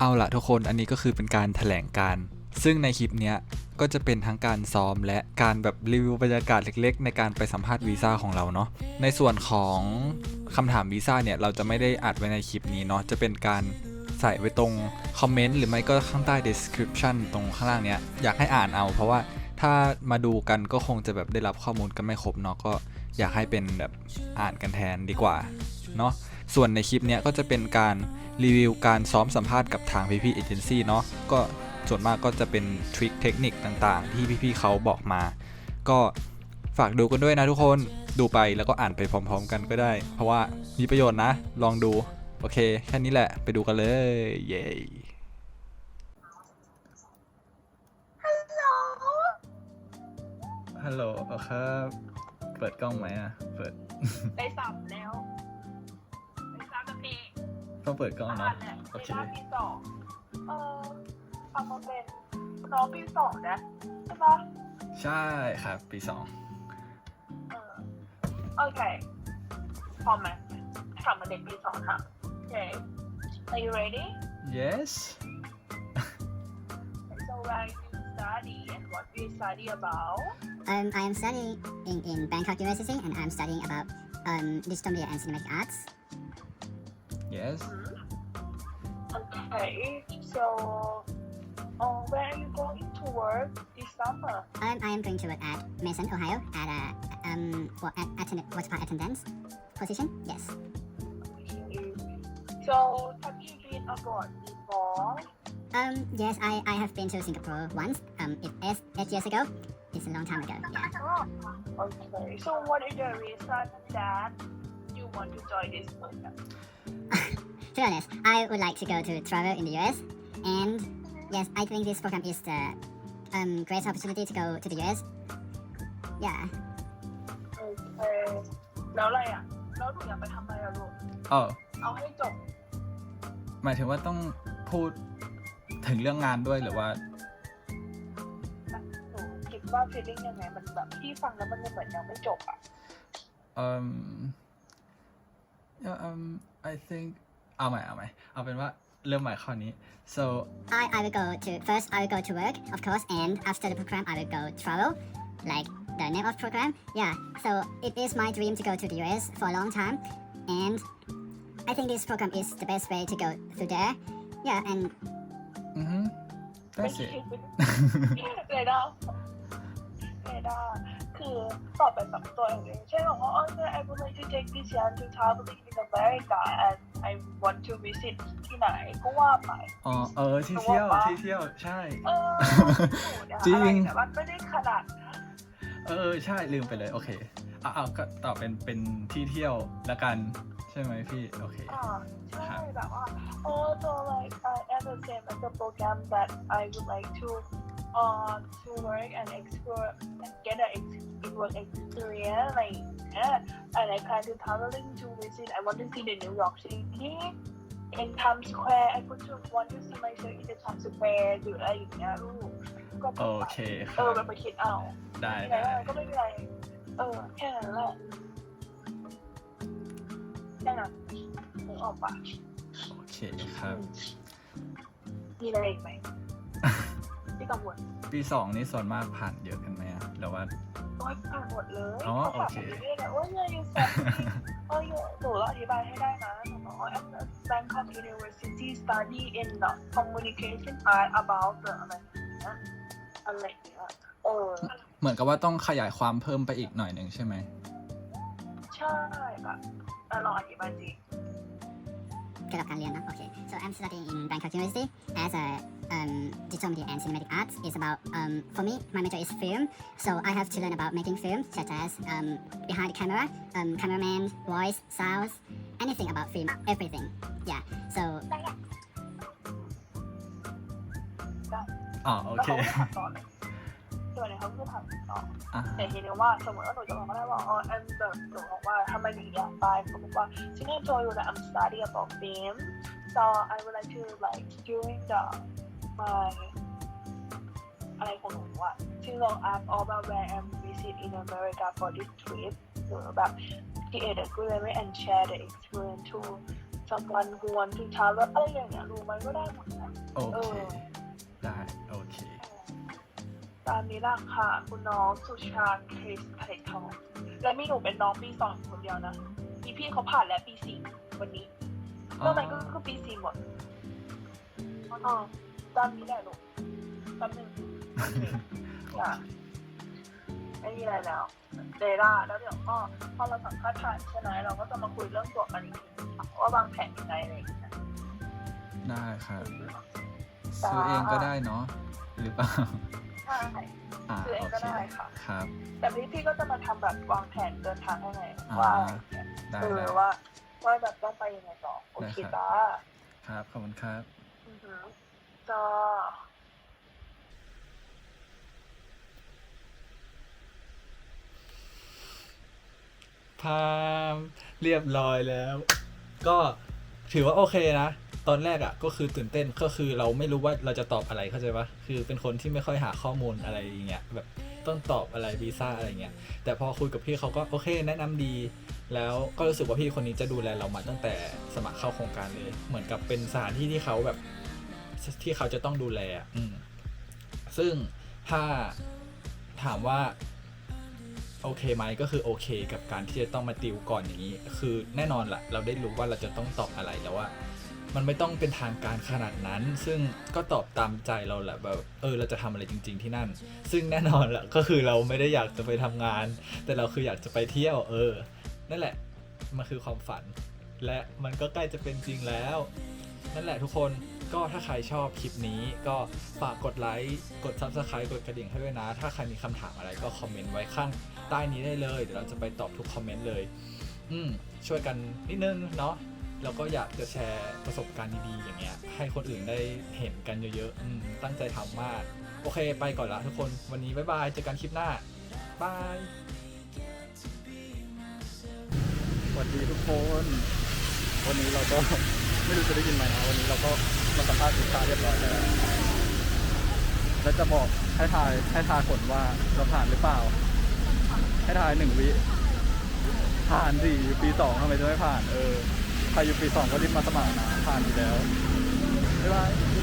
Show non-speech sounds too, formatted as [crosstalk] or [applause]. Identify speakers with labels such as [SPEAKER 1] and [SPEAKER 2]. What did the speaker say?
[SPEAKER 1] เอาละทุกคนอันนี้ก็คือเป็นการแถลงการ ซึ่งในคลิปเนี้ยก็จะเป็นทั้งการซ้อมและการแบบรีวิวบรรยากาศเล็กๆ ในการไปสัมภาษณ์วีซ่าของเราเนาะในส่วนของคำถามวีซ่าเนี่ยเราจะไม่ได้อัดไว้ในคลิปนี้เนาะจะเป็นการใส่ไว้ตรงคอมเมนต์หรือไม่ก็ข้างใต้ description ตรงข้างล่างเนี้ยอยากให้อ่านเอา เพราะว่าถ้ามาดูกันก็คงจะแบบได้รับข้อมูลกันไม่ครบเนาะก็อยากให้เป็นแบบอ่านกันแทนดีกว่าเนาะ ส่วนในคลิปเนี้ยก็จะเป็นการรีวิวการซ้อมสัมภาษณ์กับทางพี่ๆเอเจนซี่เนาะก็ส่วนมากก็จะเป็นทริคเทคนิคต่างๆ ที่พี่ๆเขาบอกมา ก็ฝากดูกันด้วยนะทุกคนดูไปแล้วก็อ่านไปพร้อมๆ กันก็ได้ เพราะว่ามีประโยชน์นะ ลองดู โอเค แค่นี้แหละไปดูกันเลย เย้ฮัลโหลครับ เปิดกล้องไหมอะ เปิด
[SPEAKER 2] ได้สับแล้วได้สับกับพี่
[SPEAKER 1] ต้องเปิดกล้อง
[SPEAKER 2] อาหา
[SPEAKER 1] เนาะ
[SPEAKER 2] รเนี่ย
[SPEAKER 1] โอเค
[SPEAKER 2] เวลาปีสองเออทำมาเป็นน้องปีสองนะใช่ปะ
[SPEAKER 1] ใช่ครับ ปีสอง
[SPEAKER 2] เออโอเคพร้อมไหมถามมาเด็กปีสองค่ะโอเค Are you ready
[SPEAKER 1] yes [laughs]
[SPEAKER 2] So where you study and what you study about
[SPEAKER 3] Um, I am studying in, in Bangkok University and I'm studying about um, digital media and cinematic arts.
[SPEAKER 1] yes
[SPEAKER 2] Okay so uh, where are you going to work this summer
[SPEAKER 3] Um, I am going to work at Mason, Ohio at a um, wa- at, attend- water park attendance position. Yes.
[SPEAKER 2] So have you been abroad before
[SPEAKER 3] Um, yes, I, I have been to Singapore once. Um, it is eight years ago. It's a long time ago. Yeah.
[SPEAKER 2] Okay, so what is the reason that you want to join this program?
[SPEAKER 3] To be honest, I would like to go to travel in the US, and yes, I think this program is the um, great opportunity to go to the US. Yeah.
[SPEAKER 2] โอเคแล้วอะไรอะ แล้วหนูอยากไปทำอะไรอะลูก
[SPEAKER 1] เออ
[SPEAKER 2] เอาให้จบ
[SPEAKER 1] หมายถึงว่าต้องพูดถึงเรื่องงานด้วยหรือว่า
[SPEAKER 2] หนูคิดว่า feeling ยังไง มันแบบที่ฟังแล้วมันยังเหมือนยังไม่จบอะ
[SPEAKER 1] um yeah um I think เอาใหม่เอาใหม่เอาเป็นว่าเริ่มใหม่ข้อนี้ so
[SPEAKER 3] I, I will go to first I will go to work of course and after the program I will go travel like the name of program yeah so it is my dream to go to the US for a long time and I think this program is the best way to go through there yeah and
[SPEAKER 1] อือฮึ that's it
[SPEAKER 2] เรด้าเรด้า [laughs] คือตอบไปแบบตัวเองเลยเช่นบอกว่า oh yeah, I would like to take this year to traveling in America and I want to visit ที่ไหนก็ว่าไป
[SPEAKER 1] อ๋อเออที่เที่ยวที่เที่ยวใช่
[SPEAKER 2] เออหนูเนี่ย
[SPEAKER 1] จริง
[SPEAKER 2] อะไรแต่ว่าไม่ได้ขนาด
[SPEAKER 1] เออใช่ลืมไปเลยโอเคเอาเอาก็ตอบเป็นเป็นที่เที่ยวละกันใช่ไหมพี่โอเค
[SPEAKER 2] อ่าใช่แบบว่า oh so like I am the same as the program that I would like to uh, to work and explore, get an work experience. Like, yeah. and I plan to traveling to visit. I want to see the New York City in Times Square. I want to want to see myself in the Times Square หรืออะไรอย่างเงี้ยลูกก็
[SPEAKER 1] โอเคค
[SPEAKER 2] เอ
[SPEAKER 1] รับ
[SPEAKER 2] อแบบไปคิดเอา
[SPEAKER 1] ได้
[SPEAKER 2] ยัง
[SPEAKER 1] ไง
[SPEAKER 2] ได้ก็ไม่เป็นไรเออแค่นั้นแหละแค่นั้นนึกออกปะ
[SPEAKER 1] โอเคครับ
[SPEAKER 2] มีอะไรอีกไหม กังวล
[SPEAKER 1] ปีสองนี่ส่วนมากผ่านเยอะกันไหมอะหรือว่า
[SPEAKER 2] โอ๊ยอ่านหมดเลย
[SPEAKER 1] อ๋อ
[SPEAKER 2] ขาถาม
[SPEAKER 1] โอเค
[SPEAKER 2] ไปเรื่อยๆเลยว่าเนี่ยยูสันเออหนูอธิบายให้ได้นะหนูบอกว่า at the Bangkok University study in the communication art about the อะไรอย่างเงี้ยอะไรอย่างเงี้ยเออ
[SPEAKER 1] เหมือนกับว่าต้องขยายความเพิ่มไปอีกหน่อยหนึ่งใช่ไหม
[SPEAKER 2] ใช่แบบอะลองอธิบายสิ
[SPEAKER 3] Good luck, Aliana. Okay, so I'm studying in Bangkok University as a um, digital media and cinematic arts. It's about um, for me, my major is film, so I have to learn about making film, such as um, behind the camera, um, cameraman, voice, sounds, anything about film, everything. Yeah. So
[SPEAKER 1] อ๋อ
[SPEAKER 2] แต่ทีนี้ว่าสมมติว่าหนูจะบอกก็ได้ว่าอ๋อแอมแบบหนูบอกว่าทำไมหนูอยากไปเขาบอกว่า since I told you that I'm studying about film so I would like to like during the my อะไรของหนูอะที่เรา ask all about where I'm visit in America for this trip หนูแบบ create a good memory and share the experience to someone who want to travel อะไรอย่างเงี้ยรู้ไหมก็ได้หมดนะ
[SPEAKER 1] โอ
[SPEAKER 2] เอ
[SPEAKER 1] เค
[SPEAKER 2] อ
[SPEAKER 1] ได้ โอเค
[SPEAKER 2] ตามนี้ล่ะค่ะ คุณน้องสุชาคริสไข่ทอง และมีหนูเป็นน้องปีสองอยู่คนเดียวนะมีพี่เขาผ่านแล้วปีสี่วันนี้
[SPEAKER 1] อ๋
[SPEAKER 2] ก็
[SPEAKER 1] อ
[SPEAKER 2] มันก็คือปีสี่หมดอ๋อตามนี้แหละลูกแป๊บนึงโอเคจ้ะไม่มีอะไรแล้วเดล่าแล้วเดี๋ยวก็พอเราสัมภาษณ์ผ่านใช่ไหมเราก็จะมาคุยเรื่องตัวกันอีกทีว่าวางแผนยังไงอะไรอย่างเงี้ย
[SPEAKER 1] ได้ครับ
[SPEAKER 2] จ้า
[SPEAKER 1] ซื้อเองก็ได้เนาะหรือเปล่า
[SPEAKER 2] ใช่
[SPEAKER 1] อ่า
[SPEAKER 2] ซื้อเอง
[SPEAKER 1] โอ
[SPEAKER 2] ก็
[SPEAKER 1] เค
[SPEAKER 2] ได้ค่ะ
[SPEAKER 1] ครับ
[SPEAKER 2] แต่พี่พี่ก็จะมาทำแบบวางแผนเดินทางให้ไง
[SPEAKER 1] อ่า
[SPEAKER 2] ว่า
[SPEAKER 1] ได้
[SPEAKER 2] เออ
[SPEAKER 1] ได้
[SPEAKER 2] ว่าว่าแบบต้องไปยังไงต่อโอเค
[SPEAKER 1] ได้ครับ
[SPEAKER 2] จ้า
[SPEAKER 1] ครับ ขอบคุณครับ
[SPEAKER 2] อือหือจ้า
[SPEAKER 1] พามเรียบร้อยแล้ว ก็ถือว่าโอเคนะ ตอนแรกอะ่ะก็คือตื่นเต้นก็คือเราไม่รู้ว่าเราจะตอบอะไรเข้าใจปะคือเป็นคนที่ไม่ค่อยหาข้อมูลอะไรอย่างเงี้ยแบบต้องตอบอะไรวีซ่าอะไรเงี้ยแต่พอคุยกับพี่เขาก็โอเคแนะนำดี แล้วก็รู้สึกว่าพี่คนนี้จะดูแลเรามาตั้งแต่สมัครเข้าโครงการเลย เหมือนกับเป็นสถานที่ที่เขาแบบที่เขาจะต้องดูแลอืมซึ่งถ้าถามว่าโอเคไหมก็คือโอเค กับการที่จะต้องมาติวก่อนอย่างนี้ คือแน่นอนละเราได้รู้ว่าเราจะต้องตอบอะไรแต่ว่า มันไม่ต้องเป็นทางการขนาดนั้น ซึ่งก็ตอบตามใจเราแหละแบบเออเราจะทำอะไรจริง ๆ ที่นั่น ซึ่งแน่นอนละก็คือเราไม่ได้อยากจะไปทำงาน แต่เราคืออยากจะไปเที่ยวเออ นั่นแหละมันคือความฝัน และมันก็ใกล้จะเป็นจริงแล้ว นั่นแหละทุกคนก็ถ้าใครชอบคลิปนี้ก็ฝากกดไลค์กด Subscribe กดกระดิ่งให้ด้วยนะ ถ้าใครมีคำถามอะไรก็คอมเมนต์ไว้ข้างใต้นี้ได้เลย เดี๋ยวเราจะไปตอบทุกคอมเมนต์เลย อืมช่วยกันนิดนึงเนาะ แล้วก็อยากจะแชร์ประสบการณ์ดีๆอย่างเงี้ย ให้คนอื่นได้เห็นกันเยอะๆอืมตั้งใจทำมาก โอเค ไปก่อนละทุกคนวันนี้บ๊ายบายเจอกันคลิปหน้าบาย
[SPEAKER 4] สวัสดีทุกคน วันนี้เราก็ ไม่รู้จะได้ยินไหมนะวันนี้เราก็มาสัมภาษณ์ลูกค้าเรียบร้อยแล้วแล้วจะบอกให้ทายให้ทายผลว่าเราผ่านหรือเปล่า ให้ทายหนึ่งวิผ่านสี่ปีสองทำไมจะไม่ผ่าน เออ ใครอยู่ปีสองก็รีบมาสมัครนะผ่านอยู่แล้วบ๊ายบาย